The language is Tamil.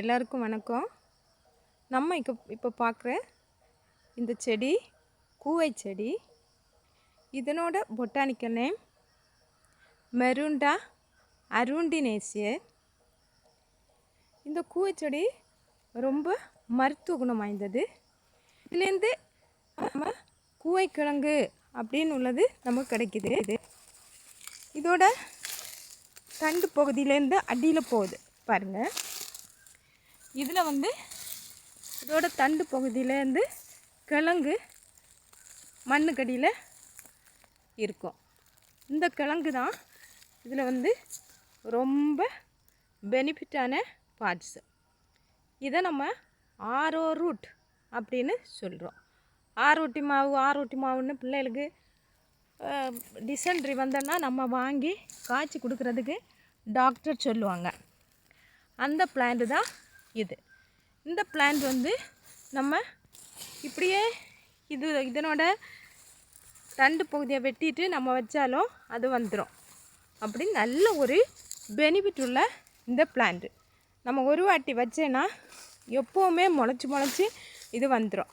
எல்லாருக்கும் வணக்கம். நம்ம இப்போ இப்போ பார்க்குற இந்த செடி கூவை செடி இதனோட பொட்டானிக்கல் நேம் மெருண்டா அருண்டினேசிய. இந்த கூவை செடி ரொம்ப மருத்துவ குணம் வாய்ந்தது. இதுலேருந்து நம்ம கூவைக்கிழங்கு அப்படின்னு உள்ளது நமக்கு கிடைக்குது. இது இதோட தண்டு பகுதியிலேருந்து அடியில் போகுது. பாருங்கள் இதில் வந்து இதோட தண்டு பகுதியிலேருந்து கிழங்கு மண்ணுக்கடியில் இருக்கும். இந்த கிழங்கு தான் இதில் வந்து ரொம்ப பெனிஃபிட்டான பார்ட்ஸு இதை நம்ம ஆரோ ரூட் அப்படின்னு சொல்கிறோம் ஆரோட்டி மாவு ஆரோட்டி மாவுன்னு பிள்ளைகளுக்கு டிசென்ட்ரி வந்தோன்னா நம்ம வாங்கி காய்ச்சி கொடுக்குறதுக்கு டாக்டர் சொல்லுவாங்க. அந்த பிளான்ட்டு தான் இது. இந்த பிளான்ட் வந்து நம்ம இப்படியே இது இதனோட தண்டு பகுதியை வெட்டிட்டு நம்ம வச்சாலும் அது வந்துடும் அப்படி நல்ல ஒரு பெனிஃபிட் உள்ள இந்த பிளான்ட்டு நம்ம ஒரு வாட்டி வச்சேன்னா எப்போவுமே முளைச்சி முளைச்சி இது வந்துடும்